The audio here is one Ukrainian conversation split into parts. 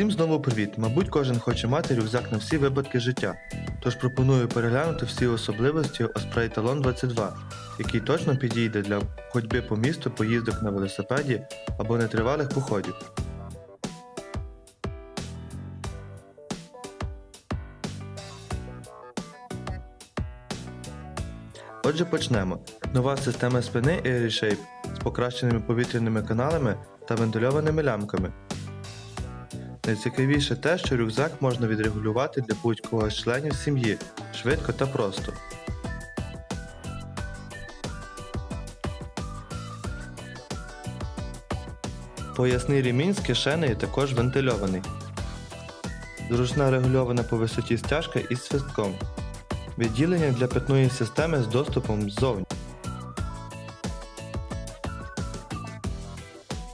Усім знову привіт! Мабуть, кожен хоче мати рюкзак на всі випадки життя. Тож пропоную переглянути всі особливості Osprey Talon 22, який точно підійде для ходьби по місту, поїздок на велосипеді або нетривалих походів. Отже, почнемо. Нова система спини AirShape з покращеними повітряними каналами та вентильованими лямками. Найцікавіше те, що рюкзак можна відрегулювати для будь-кого з членів сім'ї швидко та просто. Поясний ремінь з кишенею також вентильований. Зручна регульована по висоті стяжка із свистком. Відділення для питної системи з доступом ззовні.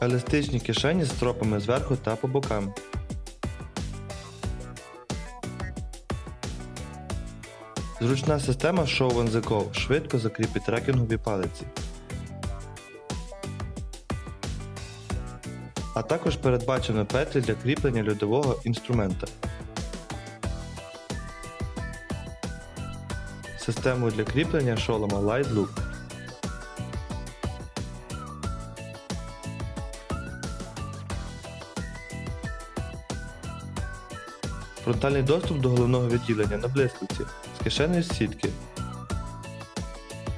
Еластичні кишені з стропами зверху та по бокам. Зручна система Show Go швидко закріпить трекінгові палиці. А також передбачено петлі для кріплення льодового інструмента. Систему для кріплення шолома Light Loop. Фронтальний доступ до головного відділення на блискавці з кишенею з сітки.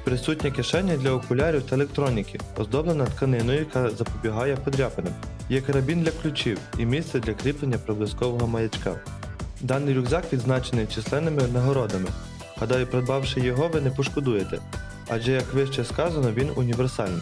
Присутня кишеня для окулярів та електроніки, оздоблена тканиною, яка запобігає подряпинам. Є карабін для ключів і місце для кріплення проблискового маячка. Даний рюкзак відзначений численними нагородами. Гадаю, придбавши його, ви не пошкодуєте, адже як вище сказано, він універсальний.